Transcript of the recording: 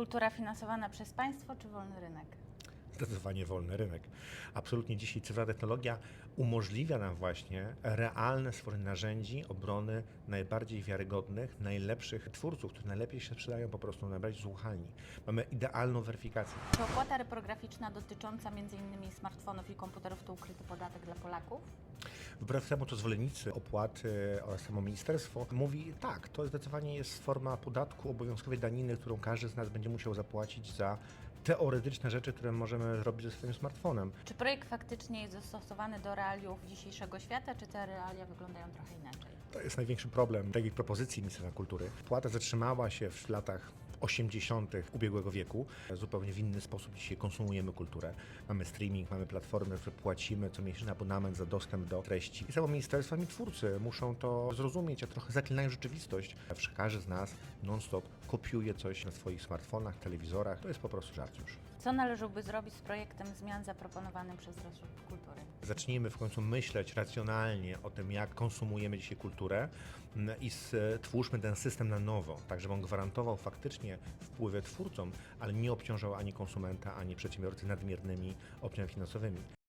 Kultura finansowana przez państwo czy wolny rynek? Zdecydowanie wolny rynek. Absolutnie dzisiaj cyfrowa technologia umożliwia nam właśnie realne stworzenie narzędzi obrony najbardziej wiarygodnych, najlepszych twórców, którzy najlepiej się sprzedają po prostu, najbardziej słuchalni. Mamy idealną weryfikację. Czy opłata reprograficzna dotycząca m.in. smartfonów i komputerów to ukryty podatek dla Polaków? Wbrew temu, co zwolennicy opłaty oraz samo ministerstwo mówi, tak, to zdecydowanie jest forma podatku obowiązkowej daniny, którą każdy z nas będzie musiał zapłacić za teoretyczne rzeczy, które możemy robić ze swoim smartfonem. Czy projekt faktycznie jest dostosowany do realiów dzisiejszego świata, czy te realia wyglądają trochę inaczej? To jest największy problem takiej propozycji Ministerstwa Kultury. Płata zatrzymała się w latach 80. ubiegłego wieku. Zupełnie w inny sposób dzisiaj konsumujemy kulturę. Mamy streaming, mamy platformy, które płacimy co miesięczny abonament za dostęp do treści. I samo ministerstwo i twórcy muszą to zrozumieć, a trochę zaklinają rzeczywistość. Każdy z nas non-stop kopiuje coś na swoich smartfonach, telewizorach. To jest po prostu żart już. Co należałoby zrobić z projektem zmian zaproponowanym przez resort kultury? Zacznijmy w końcu myśleć racjonalnie o tym, jak konsumujemy dzisiaj kulturę mm, i stwórzmy ten system na nowo, tak żeby on gwarantował faktycznie wpływy twórcom, ale nie obciążał ani konsumenta, ani przedsiębiorcy nadmiernymi obciążeniami finansowymi.